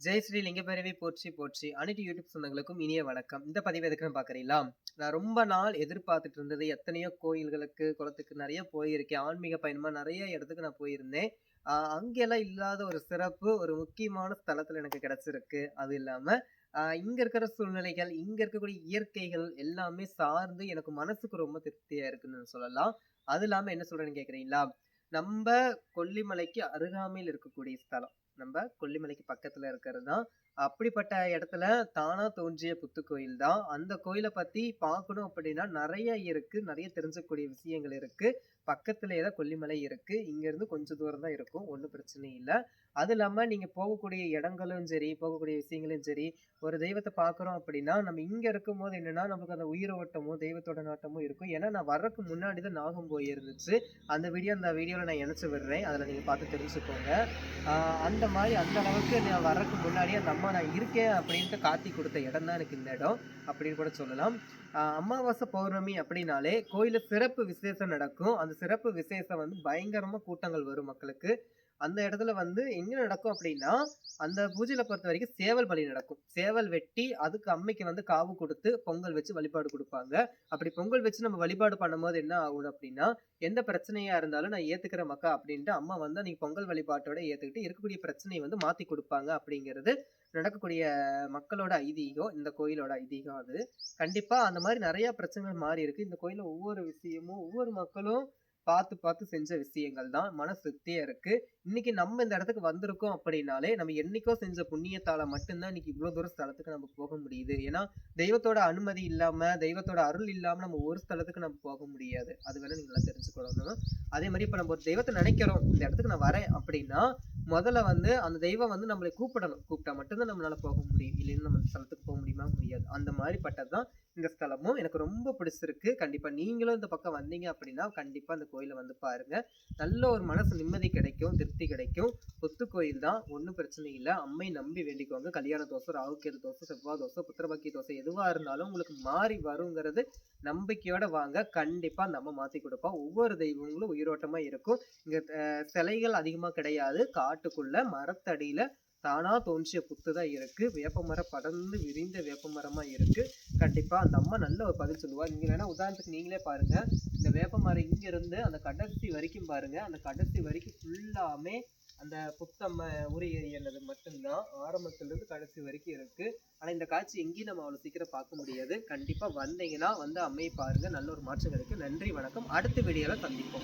ஜெய் ஸ்ரீ லிங்கபைரவி போற்றி போற்றி. அனைத்து யூடியூப் சொந்தங்களுக்கும் இனிய வணக்கம். இந்த பதிவு எதுக்குன்னு பார்க்குறீங்களா? நான் ரொம்ப நாள் எதிர்பார்த்துட்டு இருந்தது. எத்தனையோ கோயில்களுக்கு குளத்துக்கு நிறைய போயிருக்கேன். ஆன்மீக பயணமாக நிறைய இடத்துக்கு நான் போயிருந்தேன். ஆஹ் அங்கெல்லாம் இல்லாத ஒரு சிறப்பு ஒரு முக்கியமான ஸ்தலத்தில் எனக்கு கிடைச்சிருக்கு. அது இல்லாமல் இங்கே இருக்கிற சூழ்நிலைகள் இங்கே இருக்கக்கூடிய இயற்கைகள் எல்லாமே சார்ந்து எனக்கு மனசுக்கு ரொம்ப திருப்தியாக இருக்குன்னு சொல்லலாம். அது இல்லாமல் என்ன சொல்கிறேன்னு கேட்குறீங்களா நம்ம கொல்லிமலைக்கு அருகாமையில் இருக்கக்கூடிய ஸ்தலம். நம்ம கொல்லிமலைக்கு பக்கத்துல இருக்கிறது தான் அப்படிப்பட்ட இடத்துல தானா தோன்றிய புத்து கோயில் தான் அந்த கோயிலை பத்தி பார்க்கணும் அப்படின்னா நிறைய இருக்கு. நிறைய தெரிஞ்சக்கூடிய விஷயங்கள் இருக்கு. பக்கத்துலேயே தான் கொல்லிமலை இருக்கு. இங்க இருந்து கொஞ்சம் தூரம் தான் இருக்கும். ஒன்றும் பிரச்சனை இல்லை. அது இல்லாம நீங்க போகக்கூடிய இடங்களும் சரி போகக்கூடிய விஷயங்களும் சரி ஒரு தெய்வத்தை பார்க்குறோம் அப்படின்னா நம்ம இங்க இருக்கும்போது என்னன்னா நமக்கு அந்த உயிரோட்டமோ தெய்வத்தோட நாட்டமோ இருக்கும். ஏன்னா நான் வர்றதுக்கு முன்னாடி தான் நாகம் போயிருந்துச்சு. அந்த வீடியோ அந்த வீடியோவில் நான் இணைச்சி விடுறேன். அதில் நீங்கள் பார்த்து தெரிஞ்சுக்கோங்க. அந்த இந்த மாதிரி அந்த அளவுக்கு நான் வர்றதுக்கு முன்னாடி அந்த அம்மா நான் இருக்கேன் அப்படின்ட்டு காத்தி கொடுத்த இடம் தான் எனக்கு இந்த இடம் அப்படின்னு கூட சொல்லலாம். ஆஹ் அமாவாசை பௌர்ணமி அப்படின்னாலே கோயிலில் சிறப்பு விசேஷம் நடக்கும். அந்த சிறப்பு விசேஷம் வந்து பயங்கரமாக கூட்டங்கள் வரும் மக்களுக்கு. அந்த இடத்துல வந்து எங்க நடக்கும் அப்படின்னா அந்த பூஜையில பொறுத்த வரைக்கும் சேவல் பலி நடக்கும். சேவல் வெட்டி அதுக்கு அம்மைக்கு வந்து காவு கொடுத்து பொங்கல் வச்சு வழிபாடு கொடுப்பாங்க. அப்படி பொங்கல் வச்சு நம்ம வழிபாடு பண்ணும்போது என்ன ஆகும் அப்படின்னா எந்த பிரச்சனையா இருந்தாலும் நான் ஏத்துக்கிற மக்கா அப்படின்ட்டு அம்மா வந்து நீங்க பொங்கல் வழிபாட்டோட ஏத்துக்கிட்டு இருக்கக்கூடிய பிரச்சனையை வந்து மாத்தி கொடுப்பாங்க அப்படிங்கிறது நடக்கக்கூடிய மக்களோட ஐதீகம் இந்த கோயிலோட ஐதீகம் அது. கண்டிப்பா அந்த மாதிரி நிறைய பிரச்சனைகள் மாறி இருக்கு. இந்த கோயில ஒவ்வொரு விஷயமும் ஒவ்வொரு மக்களும் பார்த்து பார்த்து செஞ்ச விஷயங்கள் தான் மன திருப்தியா இருக்கு. இன்னைக்கு நம்ம இந்த இடத்துக்கு வந்திருக்கோம் அப்படின்னாலே நம்ம என்னைக்கோ செஞ்ச புண்ணியத்தால மட்டும்தான் இன்னைக்கு இவ்வளவு தூரம் ஸ்தலத்துக்கு நம்ம போக முடியுது. ஏன்னா தெய்வத்தோட அனுமதி இல்லாம தெய்வத்தோட அருள் இல்லாம நம்ம ஒரு ஸ்தலத்துக்கு நம்ம போக முடியாது. அது வேணா நீங்க எல்லாம் தெரிஞ்சுக்கணும். அதே மாதிரி இப்ப நம்ம ஒரு தெய்வத்தை நினைக்கிறோம். இந்த இடத்துக்கு நான் வரேன் அப்படின்னா முதல்ல வந்து அந்த தெய்வம் வந்து நம்மளை கூப்பிடணும். கூப்பிட்டா மட்டும்தான் நம்மளால போக முடியும். இல்லைன்னு நம்ம அந்த ஸ்தலத்துக்கு போக முடியுமா? முடியாது. அந்த மாதிரி பட்டதுதான் இந்த ஸ்தலமும். எனக்கு ரொம்ப பிடிச்சிருக்கு. கண்டிப்பா நீங்களும் இந்த பக்கம் வந்தீங்க அப்படின்னா கண்டிப்பா அந்த கோயிலை வந்து பாருங்க. நல்ல ஒரு மனசு நிம்மதி கிடைக்கும். திருப்தி கிடைக்கும். புத்து கோயில் தான். ஒன்றும் பிரச்சனை இல்லை. அம்மை நம்பி வேண்டிக்கோங்க. கல்யாண தோசை ராகுக்கேது தோசை செவ்வாய் தோசை புத்திரபாக்கி தோசை எதுவாக இருந்தாலும் உங்களுக்கு மாறி வருங்கிறது நம்பிக்கையோட வாங்க. கண்டிப்பா நம்ம மாற்றி மாத்தி கொடுப்பா ஒவ்வொரு தெய்வங்களும் உயிரோட்டமா இருக்கும். இங்க சிலைகள் அதிகமா கிடையாது. காட்டு காட்டுக்குள்ள மரத்தடியில தானா தோன்றிய புத்து தான் இருக்கு வேப்பமரம் படர்ந்து விரிந்த வேப்பமரமா இருக்கு. கண்டிப்பா அந்த அம்மா நல்ல ஒரு பதில் சொல்லுவா. நீங்க வேணா உதாரணத்துக்கு நீங்களே பாருங்க. இந்த வேப்பமரம் இங்க இருந்து அந்த கடைசி வரைக்கும் பாருங்க. அந்த கடைசி வரைக்கும் ஃபுல்லாமே அந்த புத்தம்ம உரி எறியனது மட்டும்தான். ஆரம்பத்திலிருந்து கடைசி வரைக்கும் இருக்கு. ஆனா இந்த காட்சி எங்கேயும் நம்ம அவ்வளவு சீக்கிரம் பார்க்க முடியாது. கண்டிப்பா வந்தீங்கன்னா வந்து அம்மையை பாருங்க. நல்ல ஒரு மாற்றம் கிடைக்கும் நன்றி வணக்கம். அடுத்த வீடியோல சந்திப்போம்.